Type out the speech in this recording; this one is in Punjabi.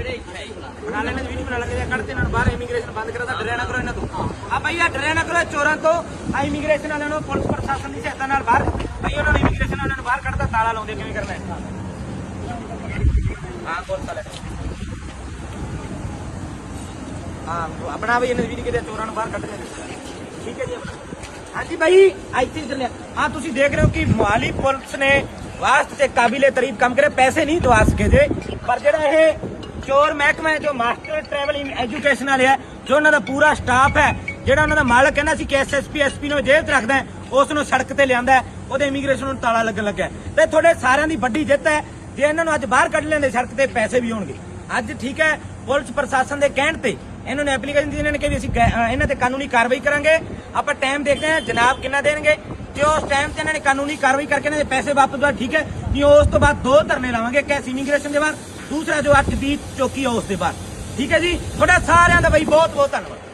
ਬਣਾ ਲੈਣੇ ਵੀਡੀਓ ਬਣਾ ਲਾਂਗੇ ਕੱਢਦੇ ਇਹਨਾਂ ਬਾਹਰ ਇਮੀਗ੍ਰੇਸ਼ਨ ਬੰਦ ਕਰਾ ਤਾਂ ਡਰਿਆ ਨਾ ਕਰੋ ਇਹਨਾਂ ਤੋਂ। ਆ ਭਾਈ, ਆ ਡਰਿਆ ਨਾ ਕਰੋ ਚੋਰਾਂ ਤੋਂ। ਆ ਇਮੀਗ੍ਰੇਸ਼ਨ ਵਾਲਿਆਂ ਨੂੰ ਪੁਲਿਸ ਪ੍ਰਸ਼ਾਸਨ ਦੀ ਸਹਾਇਤਾ ਨਾਲ ਬਾਹਰ ਭਾਈ, ਉਹਨਾਂ ਨੂੰ ਇਮੀਗ੍ਰੇਸ਼ਨ ਵਾਲਿਆਂ ਨੂੰ ਬਾਹਰ ਕੱਢਦਾ, ਤਾਲਾ ਲਾਉਂਦੇ ਕਿਵੇਂ ਕਰਨਾ ਹੈ? ਹਾਂ ਕੋਲ ਤਾਲਾ ਹਾਂ ਆਪਣਾ ਵੀ ਇਹਨਾਂ ਦੀ ਵੀਡੀਓ ਕਿਤੇ ਚੋਰਾਂ ਨੂੰ ਬਾਹਰ ਕੱਢ ਦੇ ਠੀਕ ਹੈ ਜੀ ਹਾਂਜੀ ਭਾਈ ਇੱਥੇ ਇਧਰ ਲਿਆ। ਹਾਂ ਤੁਸੀਂ ਦੇਖ ਰਹੇ ਹੋ ਕਿ ਮੋਹਾਲੀ ਪੁਲਿਸ ਨੇ ਵਾਸਤੇ ਤੇ ਕਾਬਿਲੇ ਤਾਰੀਫ ਕੰਮ ਕਰੇ। ਪੈਸੇ ਨਹੀਂ ਦਵਾ ਸਕੇ ਜੇ। ਪਰ ਜਿਹੜਾ ਇਹ ਚੋਰ ਮਹਿਕਮਾ ਜੋ ਮਾਸਟਰ ਟਰੈਵਲ ਐਜੂਕੇਸ਼ਨ ਵਾਲੇ ਜੋ ਉਹਨਾਂ ਦਾ ਪੂਰਾ ਸਟਾਫ ਹੈ, ਜਿਹੜਾ ਉਹਨਾਂ ਦਾ ਮਾਲਕ ਕਹਿੰਦਾ ਸੀ ਕਿ ਐਸਐਸਪੀ ਐਸਪੀ ਨੂੰ ਜੇਲ੍ਹ 'ਚ ਰੱਖਦਾ ਉਸ ਨੂੰ ਸੜਕ ਤੇ ਲਿਆਂਦਾ ਉਹਦੇ ਇਮੀਗ੍ਰੇਸ਼ਨ ਨੂੰ ਤਾਲਾ ਲੱਗਣ ਲੱਗਾ ਤੇ ਤੁਹਾਡੇ ਸਾਰਿਆਂ ਦੀ ਵੱਡੀ ਜਿੱਤ ਹੈ, ਜੇ ਇਹਨਾਂ ਨੂੰ ਅੱਜ ਬਾਹਰ ਕੱਢ ਲੈਂਦੇ, ਸੜਕ ਤੇ ਪੈਸੇ ਵੀ ਹੋਣਗੇ। ਅੱਜ ਠੀਕ ਹੈ, ਪੁਲਿਸ ਪ੍ਰਸ਼ਾਸਨ ਦੇ ਕਹਿਣ ਤੇ ਇਹਨਾਂ ਨੇ ਐਪਲੀਕੇਸ਼ਨ ਦਿੱਤੀ ਇਹਨਾਂ ਨੇ ਕਿ ਅਸੀਂ ਇਹਨਾਂ ਤੇ ਕਾਨੂੰਨੀ ਕਾਰਵਾਈ ਕਰਾਂਗੇ। ਆਪਾਂ ਟਾਈਮ ਦੇਖਦੇ ਹਾਂ, ਜਨਾਬ ਕਿੰਨਾ ਦੇਣਗੇ। ਤੇ ਉਸ ਟਾਈਮ ਤੇ ਇਹਨਾਂ ਨੇ ਕਾਨੂੰਨੀ ਕਾਰਵਾਈ ਕਰਕੇ ਇਹਨਾਂ ਦੇ ਪੈਸੇ ਵਾਪਸ ਦਵਾ ਠੀਕ ਹੈ? ਨਹੀਂ, ਉਸ ਤੋਂ ਬਾਅਦ ਦੋ ਧਰਨੇ ਲਾਵਾਂਗੇ, ਇੱਕ ਇਮੀਗ੍ਰੇਸ਼ਨ ਦੇ ਬਾਅਦ ਦੂਸਰਾ ਜੋ 8 ਦੀ ਚੌਕੀ ਆ, ਉਸ ਦੇ ਬਾਅਦ। ਠੀਕ ਹੈ ਜੀ? ਤੁਹਾਡਾ ਸਾਰਿਆਂ ਦਾ ਬਈ ਬਹੁਤ ਬਹੁਤ ਧੰਨਵਾਦ।